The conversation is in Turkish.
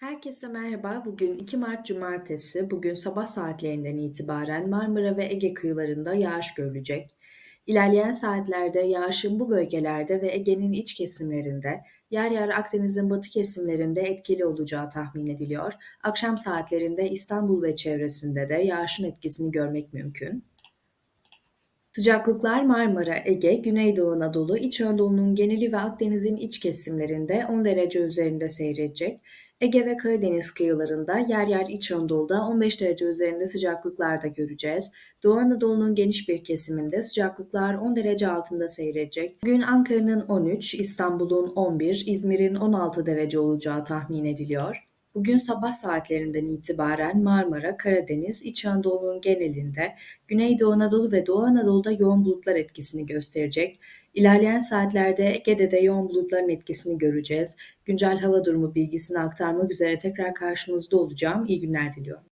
Herkese merhaba. Bugün 2 Mart Cumartesi. Bugün sabah saatlerinden itibaren Marmara ve Ege kıyılarında yağış görülecek. İlerleyen saatlerde yağışın bu bölgelerde ve Ege'nin iç kesimlerinde, yer yer Akdeniz'in batı kesimlerinde etkili olacağı tahmin ediliyor. Akşam saatlerinde İstanbul ve çevresinde de yağışın etkisini görmek mümkün. Sıcaklıklar Marmara, Ege, Güneydoğu Anadolu, İç Anadolu'nun geneli ve Akdeniz'in iç kesimlerinde 10 derece üzerinde seyredecek. Ege ve Karadeniz kıyılarında yer yer İç Anadolu'da 15 derece üzerinde sıcaklıklar da göreceğiz. Doğu Anadolu'nun geniş bir kesiminde sıcaklıklar 10 derece altında seyredecek. Bugün Ankara'nın 13, İstanbul'un 11, İzmir'in 16 derece olacağı tahmin ediliyor. Bugün sabah saatlerinden itibaren Marmara, Karadeniz, İç Anadolu'nun genelinde, Güneydoğu Anadolu ve Doğu Anadolu'da yoğun bulutlar etkisini gösterecek. İlerleyen saatlerde Ege'de de yoğun bulutların etkisini göreceğiz. Güncel hava durumu bilgisini aktarmak üzere tekrar karşınızda olacağım. İyi günler diliyorum.